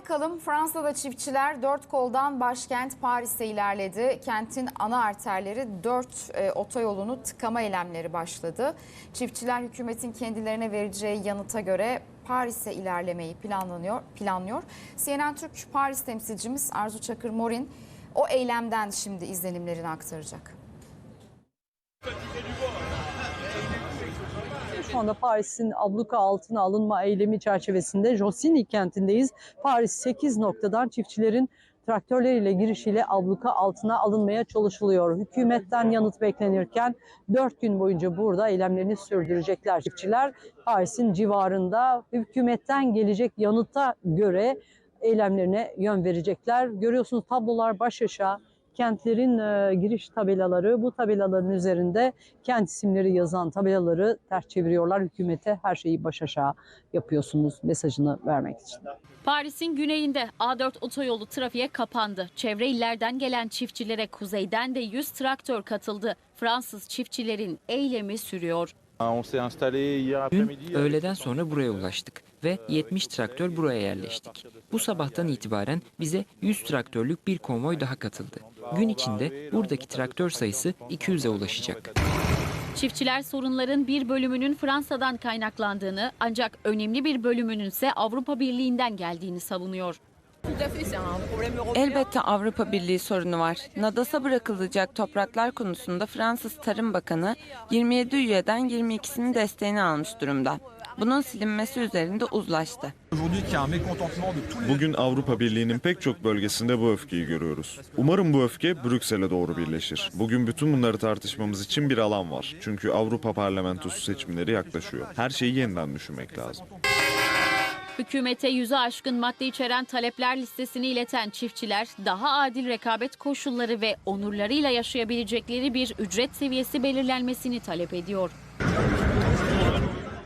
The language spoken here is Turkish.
bakalım. Fransa'da çiftçiler dört koldan başkent Paris'e ilerledi. Kentin ana arterleri dört e, otoyolunu tıkama eylemleri başladı. Çiftçiler hükümetin kendilerine vereceği yanıta göre Paris'e ilerlemeyi planlanıyor. planlıyor. CNN Türk Paris temsilcimiz Arzu Çakır Morin o eylemden şimdi izlenimlerini aktaracak. Şu anda Paris'in abluka altına alınma eylemi çerçevesinde Josini kentindeyiz. Paris 8 noktadan çiftçilerin traktörleriyle girişiyle abluka altına alınmaya çalışılıyor. Hükümetten yanıt beklenirken 4 gün boyunca burada eylemlerini sürdürecekler çiftçiler. Paris'in civarında hükümetten gelecek yanıta göre eylemlerine yön verecekler. Görüyorsunuz tablolar baş aşağı kentlerin e, giriş tabelaları bu tabelaların üzerinde kent isimleri yazan tabelaları ters çeviriyorlar. Hükümete her şeyi baş aşağı yapıyorsunuz mesajını vermek için. Paris'in güneyinde A4 otoyolu trafiğe kapandı. Çevre illerden gelen çiftçilere kuzeyden de 100 traktör katıldı. Fransız çiftçilerin eylemi sürüyor. Dün après-midi. öğleden sonra buraya ulaştık ve 70 traktör buraya yerleştik. Bu sabahtan itibaren bize 100 traktörlük bir konvoy daha katıldı. Gün içinde buradaki traktör sayısı 200'e ulaşacak. Çiftçiler sorunların bir bölümünün Fransa'dan kaynaklandığını ancak önemli bir bölümünün ise Avrupa Birliği'nden geldiğini savunuyor. Elbette Avrupa Birliği sorunu var. Nadas'a bırakılacak topraklar konusunda Fransız Tarım Bakanı 27 üyeden 22'sinin desteğini almış durumda. Bunun silinmesi üzerinde uzlaştı. Bugün Avrupa Birliği'nin pek çok bölgesinde bu öfkeyi görüyoruz. Umarım bu öfke Brüksel'e doğru birleşir. Bugün bütün bunları tartışmamız için bir alan var. Çünkü Avrupa Parlamentosu seçimleri yaklaşıyor. Her şeyi yeniden düşünmek lazım. Hükümete yüzü aşkın madde içeren talepler listesini ileten çiftçiler daha adil rekabet koşulları ve onurlarıyla yaşayabilecekleri bir ücret seviyesi belirlenmesini talep ediyor.